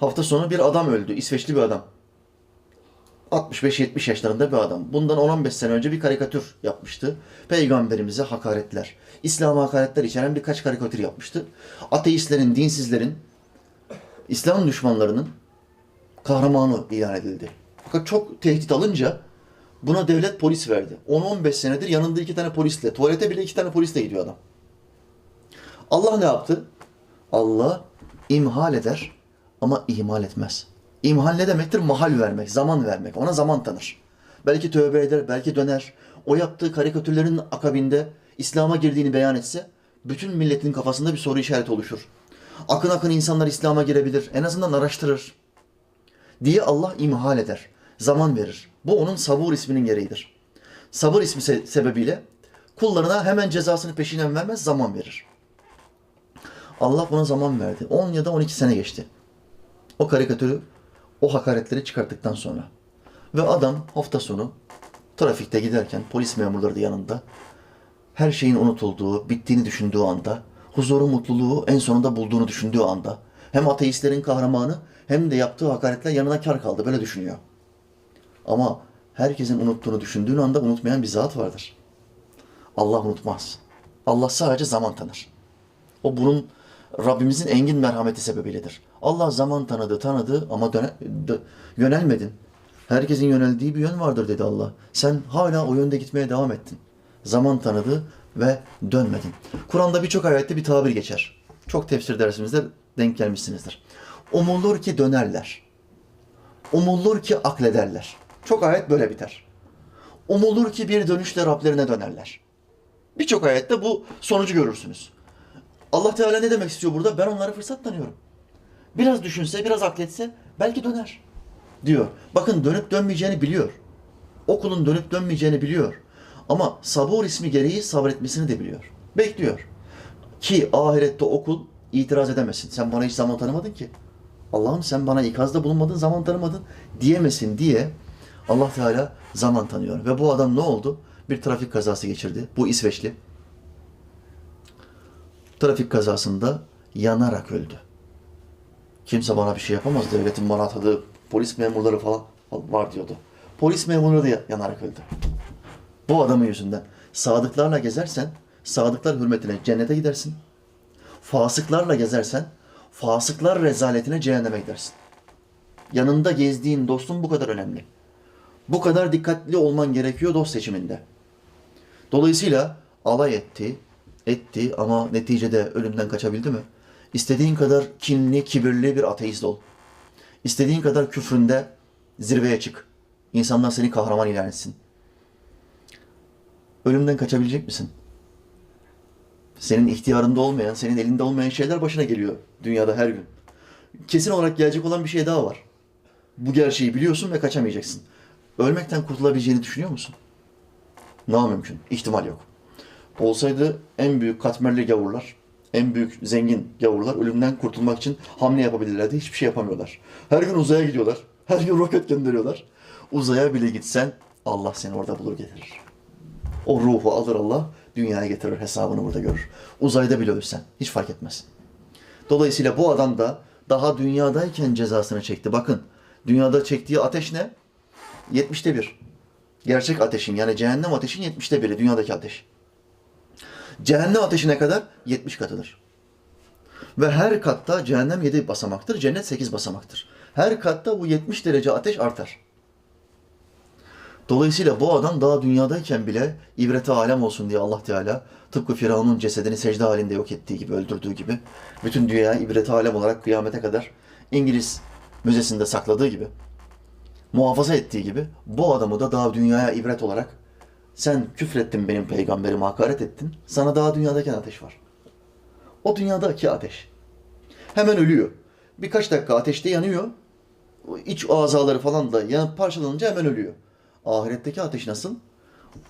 Hafta sonu bir adam öldü. İsveçli bir adam. 65-70 yaşlarında bir adam. Bundan 10-15 sene önce bir karikatür yapmıştı. Peygamberimize hakaretler. İslam'a hakaretler içeren birkaç karikatür yapmıştı. Ateistlerin, dinsizlerin, İslam düşmanlarının kahramanı ilan edildi. Fakat çok tehdit alınca buna devlet polis verdi. 10-15 senedir yanında iki tane polisle, tuvalete bile iki tane polisle gidiyor adam. Allah ne yaptı? Allah imhal eder ama ihmal etmez. İmhal ne demektir? Mahal vermek, zaman vermek. Ona zaman tanır. Belki tövbe eder, belki döner. O yaptığı karikatürlerin akabinde İslam'a girdiğini beyan etse bütün milletin kafasında bir soru işareti oluşur. Akın akın insanlar İslam'a girebilir. En azından araştırır. Diye Allah imhal eder. Zaman verir. Bu onun sabur isminin gereğidir. Sabır ismi se- sebebiyle kullarına hemen cezasını peşinen vermez, zaman verir. Allah buna zaman verdi. 10 ya da 12 sene geçti. O karikatürü, o hakaretleri çıkarttıktan sonra. Ve adam hafta sonu trafikte giderken polis memurları da yanında her şeyin unutulduğu, bittiğini düşündüğü anda, huzuru, mutluluğu en sonunda bulduğunu düşündüğü anda hem ateistlerin kahramanı hem de yaptığı hakaretler yanına kar kaldı. Böyle düşünüyor. Ama herkesin unuttuğunu düşündüğün anda unutmayan bir zat vardır. Allah unutmaz. Allah sadece zaman tanır. O bunun Rabbimizin engin merhameti sebebiyledir. Allah zaman tanıdı, tanıdı ama döne, dö- yönelmedin. Herkesin yöneldiği bir yön vardır dedi Allah. Sen hala o yönde gitmeye devam ettin. Zaman tanıdı ve dönmedin. Kur'an'da birçok ayette bir tabir geçer. Çok tefsir dersimizde denk gelmişsinizdir. Umulur ki dönerler. Umulur ki aklederler. Çok ayet böyle biter. Umulur ki bir dönüşle Rablerine dönerler. Birçok ayette bu sonucu görürsünüz. Allah Teala ne demek istiyor burada? Ben onlara fırsat tanıyorum. Biraz düşünse, biraz akletse belki döner diyor. Bakın dönüp dönmeyeceğini biliyor. O dönüp dönmeyeceğini biliyor. Ama sabur ismi gereği sabretmesini de biliyor. Bekliyor. Ki ahirette o kul itiraz edemesin. Sen bana hiç zaman tanımadın ki. Allah'ım sen bana ikazda bulunmadın, zaman tanımadın diyemesin diye Allah Teala zaman tanıyor. Ve bu adam ne oldu? Bir trafik kazası geçirdi. Bu İsveçli trafik kazasında yanarak öldü. Kimse bana bir şey yapamaz. Devletin bana atadığı polis memurları falan var diyordu. Polis memurları da yanarak öldü. Bu adamın yüzünden. Sadıklarla gezersen, sadıklar hürmetine cennete gidersin. Fasıklarla gezersen, fasıklar rezaletine cehenneme gidersin. Yanında gezdiğin dostun bu kadar önemli. Bu kadar dikkatli olman gerekiyor dost seçiminde. Dolayısıyla alay etti, etti ama neticede ölümden kaçabildi mi? İstediğin kadar kinli, kibirli bir ateist ol. İstediğin kadar küfründe zirveye çık. İnsanlar seni kahraman ilan etsin. Ölümden kaçabilecek misin? Senin ihtiyarında olmayan, senin elinde olmayan şeyler başına geliyor dünyada her gün. Kesin olarak gelecek olan bir şey daha var. Bu gerçeği biliyorsun ve kaçamayacaksın. Ölmekten kurtulabileceğini düşünüyor musun? Namümkün. İhtimal yok. Olsaydı en büyük katmerli gavurlar, en büyük zengin gavurlar ölümden kurtulmak için hamle yapabilirlerdi. Hiçbir şey yapamıyorlar. Her gün uzaya gidiyorlar. Her gün roket gönderiyorlar. Uzaya bile gitsen Allah seni orada bulur getirir. O ruhu alır Allah, dünyaya getirir, hesabını burada görür. Uzayda bile ölsen hiç fark etmez. Dolayısıyla bu adam da daha dünyadayken cezasını çekti. Bakın dünyada çektiği ateş ne? 70'te bir. Gerçek ateşin yani cehennem ateşin 70'te biri dünyadaki ateş. Cehennem ateşine kadar 70 katıdır. Ve her katta cehennem 7 basamaktır, cennet 8 basamaktır. Her katta bu 70 derece ateş artar. Dolayısıyla bu adam daha dünyadayken bile ibrete alem olsun diye Allah Teala tıpkı Firavun'un cesedini secde halinde yok ettiği gibi, öldürdüğü gibi bütün dünyaya ibrete alem olarak kıyamete kadar İngiliz müzesinde sakladığı gibi muhafaza ettiği gibi bu adamı da daha dünyaya ibret olarak sen küfrettin benim peygamberime hakaret ettin. Sana daha dünyadayken ateş var. O dünyadaki ateş. Hemen ölüyor. Birkaç dakika ateşte yanıyor. İç azaları falan da yanıp parçalanınca hemen ölüyor. Ahiretteki ateş nasıl?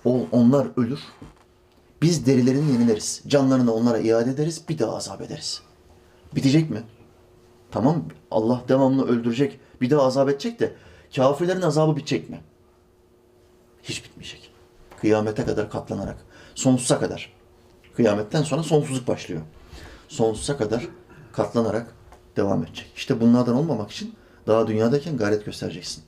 O, onlar ölür. Biz derilerini yenileriz. Canlarını onlara iade ederiz. Bir daha azap ederiz. Bitecek mi? Tamam Allah devamlı öldürecek. Bir daha azap edecek de kafirlerin azabı bitecek mi? Hiç bitmeyecek. Kıyamete kadar katlanarak. Sonsuza kadar. Kıyametten sonra sonsuzluk başlıyor. Sonsuza kadar katlanarak devam edecek. İşte bunlardan olmamak için daha dünyadayken gayret göstereceksin.